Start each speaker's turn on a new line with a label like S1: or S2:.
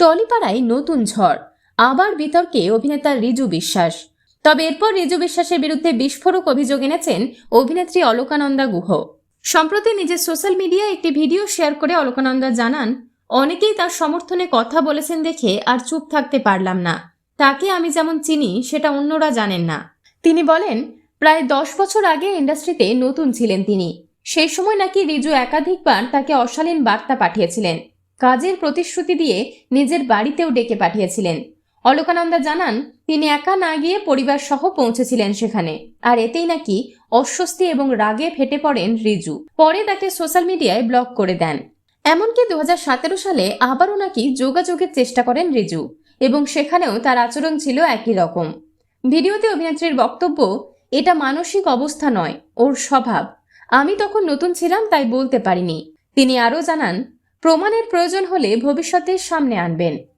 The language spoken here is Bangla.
S1: টলিপাড়ায় নতুন ঝড়। আবার বিতর্কে অভিনেতা রিজু বিশ্বাস। তবে এরপর রিজু বিশ্বাসের বিরুদ্ধে বিস্ফোরক অভিযোগ এনেছেন অভিনেত্রী অলোকানন্দা গুহ। সম্প্রতি নিজের সোশ্যাল মিডিয়ায় একটি ভিডিও শেয়ার করে অলোকানন্দা জানান, অনেকেই তার সমর্থনে কথা বলেছেন দেখে আর চুপ থাকতে পারলাম না। তাকে আমি যেমন চিনি, সেটা অন্যরা জানেন না। তিনি বলেন, প্রায় দশ বছর আগে ইন্ডাস্ট্রিতে নতুন ছিলেন তিনি। সেই সময় নাকি রিজু একাধিকবার তাকে অশালীন বার্তা পাঠিয়েছিলেন। কাজের প্রতিশ্রুতি দিয়ে নিজের বাড়িতেও ডেকে পাঠিয়েছিলেন। অলকানন্দা জানান, তিনি একা না গিয়ে পরিবার সহ পৌঁছেছিলেন সেখানে। আর এতেই নাকি অস্বস্তি এবং রাগে ফেটে পড়েন রিজু। পরে তাকে সোশ্যাল মিডিয়ায় ব্লক করে দেন। এমনকি দু হাজার সতেরো সালে আবারও নাকি যোগাযোগের চেষ্টা করেন রিজু, এবং সেখানেও তার আচরণ ছিল একই রকম। ভিডিওতে অভিনেত্রীর বক্তব্য, এটা মানসিক অবস্থা নয়, ওর স্বভাব। আমি তখন নতুন ছিলাম, তাই বলতে পারিনি। তিনি আরও জানান প্রমাণের প্রয়োজন হলে ভবিষ্যতে সামনে আনবেন।